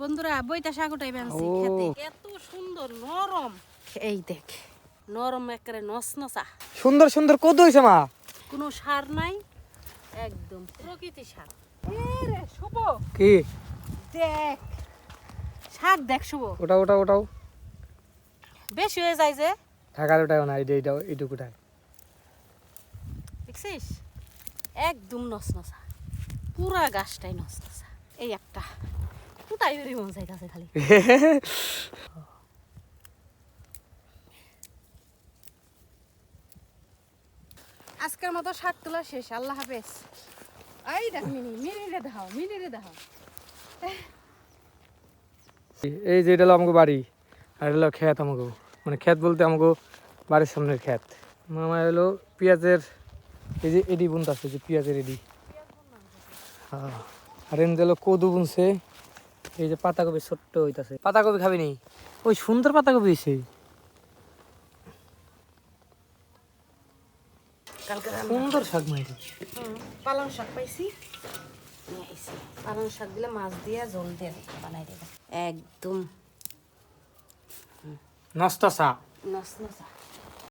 বন্ধুরা বইটা শাকুটাই বানছি খেতে। এত সুন্দর নরম। এই দেখ। নরম একেবারে নসনসা। সুন্দর সুন্দর কদু হয়েছে মা। কোনো সার নাই একদম প্রকৃতি সার। এ রে শুভ। কি? দেখ শাক দেখ শুভ। ওটা ওটা ওটাও। বেশি হয়ে যায় যে। ঢাকার ওটাও না এইটা এইটাও এইটুকুটাই দেখছিস? একদম নসনসা। পুরা গাছটাই নসনসা। এই একটা। মন খালি আজকের মতো শাক তোলা শেষ আল্লাহ হাফেজ এই দেখ মিনি মিনি রে দেখাও মিনি রে দেখাও এই যে এটা হলো আমাকে বাড়ি আর এটা হলো ক্ষেত আমাকে মানে খেত বলতে আমাকে বাড়ির সামনের ক্ষেত মামা হলো পেঁয়াজের এই যে এডি বুনতে আছে যে পেঁয়াজের এডি হ্যাঁ আর এমনি হলো কদু বুনছে এই যে পাতাকপি ছোট্ট হইতাছে। পাতাকপি খাবি নি? ওই সুন্দর পাতাকপি হয়েছে সুন্দর শাক মাইরি পালং শাক পাইছি। পালং শাক দিলে মাছ দিয়ে জল দিয়ে বানাই দেবে একদম। নষ্ট শাক নস নসা